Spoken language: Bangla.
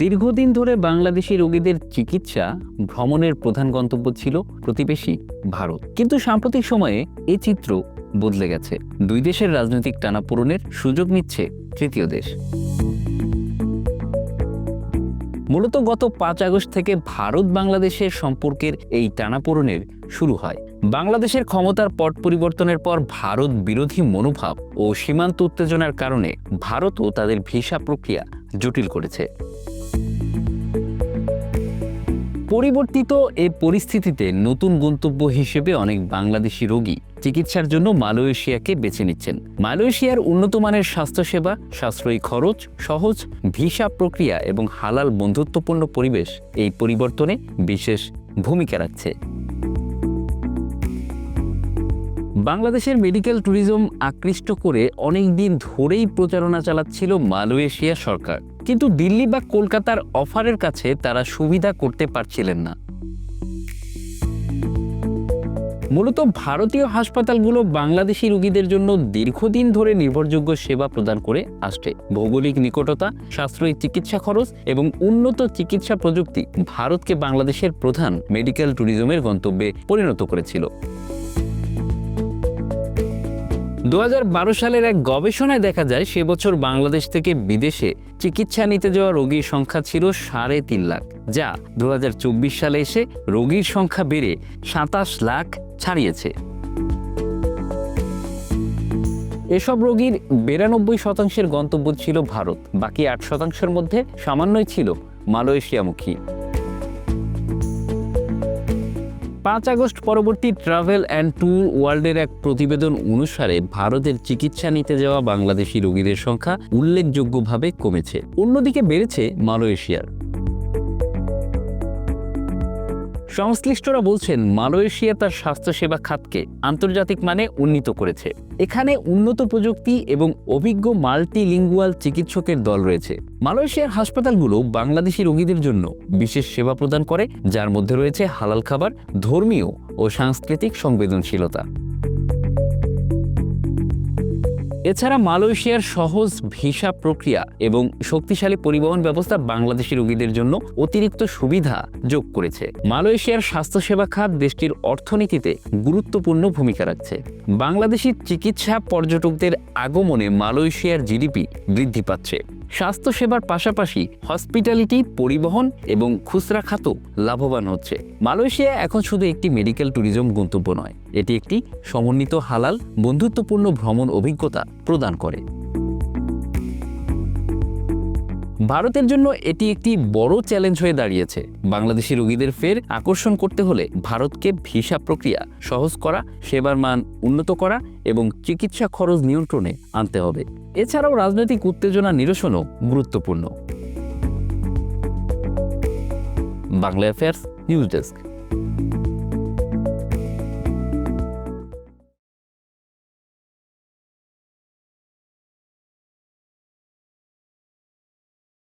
দীর্ঘদিন ধরে বাংলাদেশি রোগীদের চিকিৎসা ভ্রমণের প্রধান গন্তব্য ছিল প্রতিবেশী ভারত। কিন্তু সাম্প্রতিক সময়ে এই চিত্র বদলে গেছে। দুই দেশের রাজনৈতিক টানাপোড়েনের সুযোগ নিচ্ছে তৃতীয় দেশ। মূলত গত পাঁচ আগস্ট থেকে ভারত বাংলাদেশের সম্পর্কের এই টানাপোড়েনের শুরু হয়। বাংলাদেশের ক্ষমতার পট পরিবর্তনের পর ভারত বিরোধী মনোভাব ও সীমান্ত উত্তেজনার কারণে ভারতও তাদের ভিসা প্রক্রিয়া জটিল করেছে। পরিবর্তিত এ পরিস্থিতিতে নতুন গন্তব্য হিসেবে অনেক বাংলাদেশি রোগী চিকিৎসার জন্য মালয়েশিয়াকে বেছে নিচ্ছেন। মালয়েশিয়ার উন্নত মানের স্বাস্থ্যসেবা, সাশ্রয়ী খরচ, সহজ ভিসা প্রক্রিয়া এবং হালাল বন্ধুত্বপূর্ণ পরিবেশ এই পরিবর্তনে বিশেষ ভূমিকা রাখছে। বাংলাদেশের মেডিকেল ট্যুরিজম আকৃষ্ট করে অনেক দিন ধরেই প্রচারণা চালাচ্ছিল মালয়েশিয়া সরকার। কিন্তু দিল্লি বা কলকাতার অফারের কাছে তারা সুবিধা করতে পারছিলেন না। মূলত ভারতীয় হাসপাতালগুলো বাংলাদেশি রোগীদের জন্য দীর্ঘদিন ধরে নির্ভরযোগ্য সেবা প্রদান করে আসছে। ভৌগোলিক নিকটতা, সাশ্রয়ী চিকিৎসা খরচ এবং উন্নত চিকিৎসা প্রযুক্তি ভারতকে বাংলাদেশের প্রধান মেডিকেল ট্যুরিজমের গন্তব্যে পরিণত করেছিল। দু হাজার বারো সালের এক গবেষণায় দেখা যায় সে বছর বাংলাদেশ থেকে বিদেশে চিকিৎসা নিতে যাওয়া রোগীর সংখ্যা ছিল সাড়ে তিন লাখ, যা দু হাজার চব্বিশ সালে এসে রোগীর সংখ্যা বেড়ে সাতাশ লাখ ছাড়িয়েছে। এসব রোগীর বিরানব্বই শতাংশের গন্তব্য ছিল ভারত, বাকি আট শতাংশের মধ্যে সামান্যই ছিল মালয়েশিয়ামুখী। পাঁচ আগস্ট পরবর্তী ট্রাভেল অ্যান্ড ট্যুর ওয়ার্ল্ডের এক প্রতিবেদন অনুসারে ভারতের চিকিৎসা নিতে যাওয়া বাংলাদেশি রোগীদের সংখ্যা উল্লেখযোগ্যভাবে কমেছে। অন্যদিকে বেড়েছে মালয়েশিয়ার। সংশ্লিষ্টরা বলছেন, মালয়েশিয়া তার স্বাস্থ্যসেবা খাতকে আন্তর্জাতিক মানে উন্নীত করেছে। এখানে উন্নত প্রযুক্তি এবং অভিজ্ঞ মাল্টিলিঙ্গুয়াল চিকিৎসকের দল রয়েছে। মালয়েশিয়ার হাসপাতালগুলো বাংলাদেশি রোগীদের জন্য বিশেষ সেবা প্রদান করে, যার মধ্যে রয়েছে হালাল খাবার, ধর্মীয় ও সাংস্কৃতিক সংবেদনশীলতা। এছাড়া মালয়েশিয়ার সহজ ভিসা প্রক্রিয়া এবং শক্তিশালী পরিবহন ব্যবস্থা বাংলাদেশি রোগীদের জন্য অতিরিক্ত সুবিধা যোগ করেছে। মালয়েশিয়ার স্বাস্থ্যসেবা খাত দেশটির অর্থনীতিতে গুরুত্বপূর্ণ ভূমিকা রাখছে। বাংলাদেশি চিকিৎসা পর্যটকদের আগমনে মালয়েশিয়ার জিডিপি বৃদ্ধি পাচ্ছে। স্বাস্থ্যসেবার পাশাপাশি হসপিটালিটি, পরিবহন এবং খুচরা খাতও লাভবান হচ্ছে। মালয়েশিয়া এখন শুধু একটি মেডিকেল ট্যুরিজম গন্তব্য নয়, এটি একটি সমন্বিত হালাল, বন্ধুত্বপূর্ণ ভ্রমণ অভিজ্ঞতা প্রদান করে। ভারতের জন্য এটি একটি বড় চ্যালেঞ্জ হয়ে দাঁড়িয়েছে। বাংলাদেশি রোগীদের ফের আকর্ষণ করতে হলে ভারতকে ভিসা প্রক্রিয়া, সহজ করা, সেবার মান উন্নত করা এবং চিকিৎসা খরচ নিয়ন্ত্রণে আনতে হবে। এছাড়াও রাজনৈতিক উত্তেজনা নিরসনও গুরুত্বপূর্ণ। Bangla affairs news desk